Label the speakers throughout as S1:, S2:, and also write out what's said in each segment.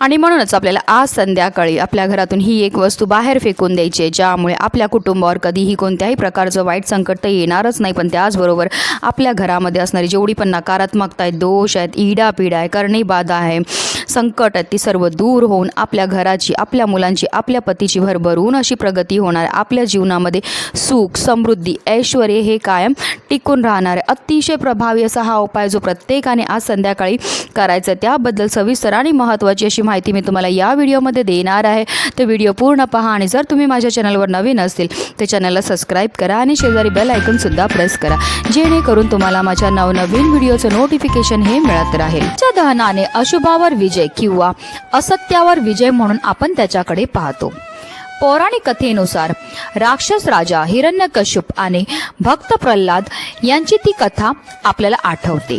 S1: आणि म्हणूनच आपल्याला आज संध्याकाळी आपल्या घरातून ही एक वस्तू बाहेर फेकून द्यायची आहे ज्यामुळे आपल्या कुटुंबावर कधीही कोणत्याही प्रकारचं वाईट संकट तर येणारच नाही पण त्याचबरोबर आपल्या घरामध्ये असणारी जेवढी पण नकारात्मकता आहे दोष आहेत ईडापीडा आहे करणी बाधा आहे संकट आहेत ती सर्व दूर होऊन आपल्या घराची आपल्या मुलांची आपल्या पतीची भरभरून अशी प्रगती होणार आपल्या जीवनामध्ये सुख समृद्धी ऐश्वर हे कायम टिकून राहणार आहे अतिशय प्रभावी असा हा उपाय जो प्रत्येकाने आज संध्याकाळी करायचा आहे. त्याबद्दल सविस्तर आणि महत्त्वाची अशी माहिती मी तुम्हाला या व्हिडिओमध्ये देणार आहे. तर व्हिडिओ पूर्ण पहा आणि जर तुम्ही माझ्या चॅनलवर नवीन असतील तर चॅनलला सबस्क्राईब करा आणि शेजारी बेल आयकनसुद्धा प्रेस करा. जेणेकरून तुम्हाला माझ्या नवनवीन व्हिडिओचं नोटिफिकेशन हे मिळत राहील. च्या दहनाने अशुभावर विजय किंवा असत्यावर विजय म्हणून आपण त्याच्याकडे पाहतो. पौराणिक कथेनुसार राक्षस राजा हिरण्यकश्यप आणि भक्त प्रल्हाद यांची ती कथा आपल्याला आठवते.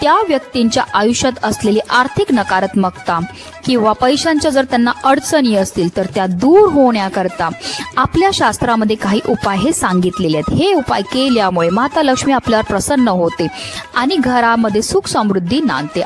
S1: त्या व्यक्तींच्या आयुष्यात असलेली आर्थिक नकारात्मकता किंवा पैशांच्या जर त्यांना अडचणी असतील तर त्या दूर होण्याकरता आपल्या शास्त्रामध्ये काही उपाय हे सांगितलेले आहेत. हे उपाय केल्यामुळे माता लक्ष्मी आपल्यावर प्रसन्न होते आणि घरामध्ये सुख समृद्धी नांदते.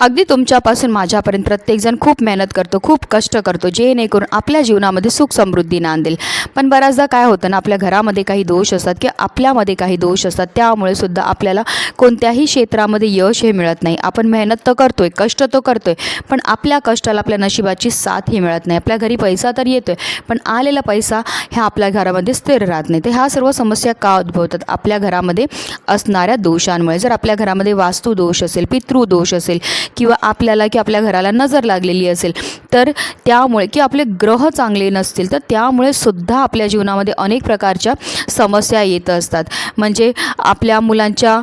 S1: अगदी तुमच्यापासून माझ्यापर्यंत प्रत्येकजण खूप मेहनत करतो खूप कष्ट करतो जेणेकरून आपल्या जीवनामध्ये सुख समृद्धी नांदेल. पण बऱ्याचदा काय होतं ना आपल्या घरामध्ये काही दोष असतात किंवा आपल्यामध्ये काही दोष असतात त्यामुळे सुद्धा आपल्याला कोणत्याही क्षेत्रामध्ये यश हे मिळत नाही. आपण मेहनत तर करतो आहे कष्ट तर आहे पण आपल्या कष्टाला आपल्या नशिबाची साथ ही मिळत नाही. आपल्या घरी पैसा तर येतो आहे पण आलेला पैसा ह्या आपल्या घरामध्ये स्थिर राहत नाही. तर ह्या सर्व समस्या का उद्भवतात? आपल्या घरामध्ये असणाऱ्या दोषांमुळे. जर आपल्या घरामध्ये वास्तू दोष असेल पितृदोष असेल किंवा आपल्याला की आपल्या घराला नजर लागलेली असेल तर त्यामुळे की आपले ग्रह चांगले नसतील तर त्यामुळे सुद्धा आपल्या जीवनामध्ये अनेक प्रकारच्या समस्या येत असतात. म्हणजे आपल्या मुलांच्या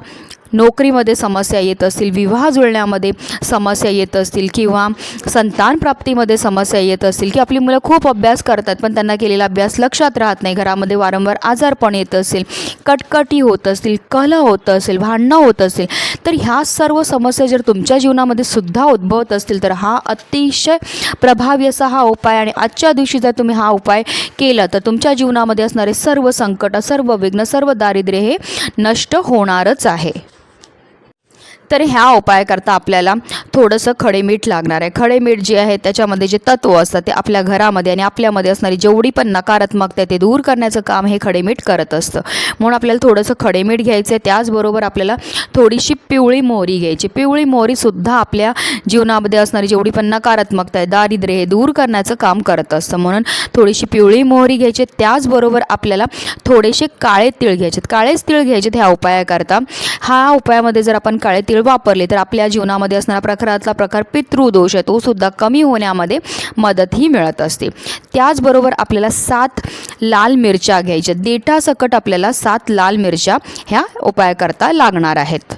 S1: नोकरीमध्ये समस्या येत असतील विवाह जुळण्यामध्ये समस्या येत असतील किंवा संतान प्राप्तीमध्ये समस्या येत असतील की आपली मुलं खूप अभ्यास करतात पण त्यांना केलेला अभ्यास लक्षात राहत नाही घरामध्ये वारंवार आजारपण येत असेल कटकटी होत असतील कलह होत असेल भांडणं होत असेल तर ह्या सर्व समस्या जर तुमच्या जीवनामध्ये सुद्धा उद्भवत असतील तर हा अतिशय प्रभावी असा हा उपाय आणि आजच्या दिवशी जर तुम्ही हा उपाय केला तर तुमच्या जीवनामध्ये असणारे सर्व संकट सर्व विघ्न सर्व दारिद्र्य हे नष्ट होणारच आहे. तर ह्या उपायाकरता आपल्याला थोडंसं खडे मीठ लागणार आहे. खडे मीठ जे आहे त्याच्यामध्ये जे तत्व असतात ते आपल्या घरामध्ये आणि आपल्यामध्ये असणारी जेवढी पण नकारात्मकता आहे ते दूर करण्याचं काम हे खडे मीठ करत असतं. म्हणून आपल्याला थोडंसं खडे मीठ घ्यायचं आहे त्याचबरोबर आपल्याला थोडीशी पिवळी मोहरी घ्यायची. पिवळी मोहरीसुद्धा आपल्या जीवनामध्ये असणारी जेवढी पण नकारात्मकता आहे दारिद्र्य हे दूर करण्याचं काम करत असतं. म्हणून थोडीशी पिवळी मोहरी घ्यायची. त्याचबरोबर आपल्याला थोडेसे काळे तिळ घ्यायचे काळेच तिळ घ्यायचे ह्या उपायाकरता. हा उपायामध्ये जर आपण काळे तिळ वापरले तर आपल्या जीवनामध्ये असणारा प्रकारातला प्रकार पितृदोष आहे तो सुद्धा कमी होण्यामध्ये मदतही मिळत असते. त्याचबरोबर आपल्याला सात लाल मिरच्या घ्यायच्या देठासकट आपल्याला सात लाल मिरच्या ह्या उपायाकरता लागणार आहेत.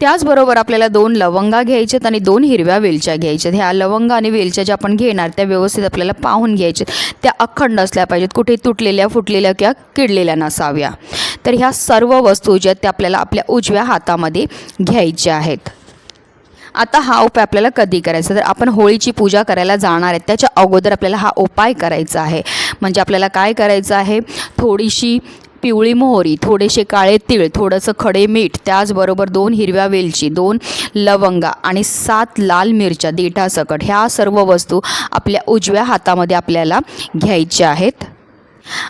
S1: त्याचबरोबर आपल्याला दोन लवंगा घ्यायच्यात आणि दोन हिरव्या वेलच्या घ्यायच्यात. ह्या लवंगा आणि वेलच्या ज्या आपण घेणार त्या व्यवस्थित आपल्याला पाहून घ्यायच्यात त्या अखंड असल्या पाहिजेत. कुठे तुटलेल्या फुटलेल्या किंवा किडलेल्या नसाव्या. तर ह्या सर्व वस्तू ज्या त्या आपल्याला आपल्या उजव्या हातामध्ये घ्यायच्या आहेत. आता हा उपाय आपल्याला कधी करायचा? तर आपण होळीची पूजा करायला जाणार आहे. त्याच्या अगोदर आपल्याला हा उपाय करायचा आहे. म्हणजे आपल्याला काय करायचं आहे? थोडीशी पिवळी मोहरी थोडेसे काळे तीळ थोडंसं खडे मीठ त्याचबरोबर दोन हिरव्या वेलची दोन लवंगा आणि सात लाल मिरच्या देठासकट. ह्या सर्व वस्तू आपल्या उजव्या हातामध्ये आपल्याला घ्यायच्या आहेत.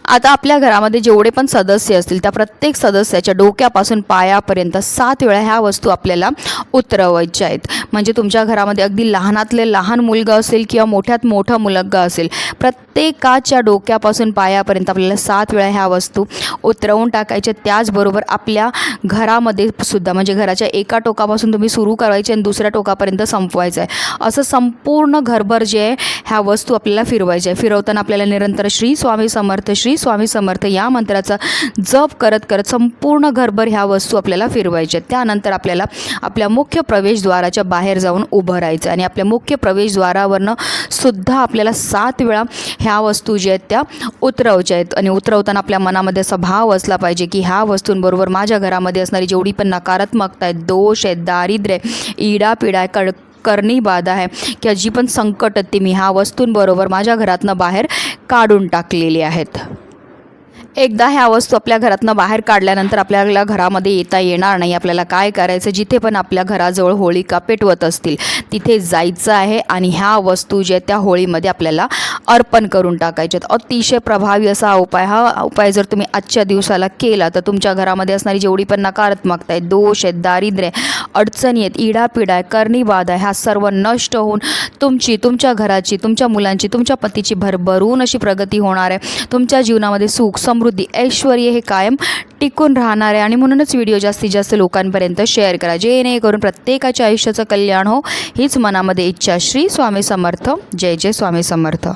S1: आता आपल्या घरामध्ये जेवढे पण सदस्य असतील त्या प्रत्येक सदस्याच्या डोक्यापासून पायापर्यंत सात वेळा ह्या वस्तू आपल्याला उतरवायच्या आहेत. म्हणजे तुमच्या घरामध्ये अगदी लहानातले लहान मुलगा असेल किंवा मोठ्यात मोठा मुलगा असेल प्रत्येकाच्या डोक्यापासून पायापर्यंत आपल्याला सात वेळा ह्या वस्तू उतरवून टाकायच्या. त्याचबरोबर आपल्या घरामध्ये सुद्धा म्हणजे घराच्या एका टोकापासून तुम्ही सुरू करायचे आणि दुसऱ्या टोकापर्यंत संपवायचं आहे. असं संपूर्ण घरभर जे आहे ह्या वस्तू आपल्याला फिरवायच्या आहे. फिरवताना आपल्याला निरंतर श्री स्वामी समर्थ श्री स्वामी समर्थ या मंत्राचा जप करत करत संपूर्ण घरभर ह्या वस्तू आपल्याला फिरवायच्या. आहेत त्यानंतर आपल्याला आपल्या मुख्य प्रवेशद्वाराच्या बाहेर जाऊन उभं राहायचं आणि आपल्या मुख्य प्रवेशद्वारावरनं सुद्धा आपल्याला सात वेळा ह्या वस्तू ज्या आहेत त्या उतरवच्या आहेत. आणि उतरवताना आपल्या मनामध्ये असा भाव असला पाहिजे की ह्या वस्तूंबरोबर माझ्या घरामध्ये असणारी जेवढी पण नकारात्मकता आहेत दोष आहेत दारिद्र्य आहे इडापिडा आहे कड करणी बाधा आहे. की जी पण संकट आहेत ती मी ह्या वस्तूंबरोबर माझ्या घरातनं बाहेर काढून टाकलेली आहेत. एकदा ह्या वस्तू आपल्या घरातनं बाहेर काढल्यानंतर आपल्याला घरामध्ये येता येणार नाही. आपल्याला काय करायचं? जिथे पण आपल्या घराजवळ होळिका पेटवत असतील तिथे जायचं आहे आणि ह्या वस्तू ज्या त्या होळीमध्ये आपल्याला अर्पण करून टाकायच्यात. अतिशय प्रभावी असा उपाय. हा उपाय जर तुम्ही आजच्या दिवसाला केला तर तुमच्या घरामध्ये असणारी जेवढी पण नकारात्मकता आहे दोष आहेत दारिद्र्य आहे, अडचणी आहेत इडापिडा आहे कर्णीवाद आहे ह्या सर्व नष्ट होऊन तुमची तुमच्या घराची तुमच्या मुलांची तुमच्या पतीची भरभरून अशी प्रगती होणार आहे. तुमच्या जीवनामध्ये सुख समृद्ध समृद्धी ऐश्वर हे कायम टिकून राहणार आहे. आणि म्हणूनच व्हिडिओ जास्तीत जास्त लोकांपर्यंत शेअर करा. जेणेकरून प्रत्येकाच्या आयुष्याचं कल्याण हो हीच मनामध्ये इच्छा. श्री स्वामी समर्थ. जय जय स्वामी समर्थ.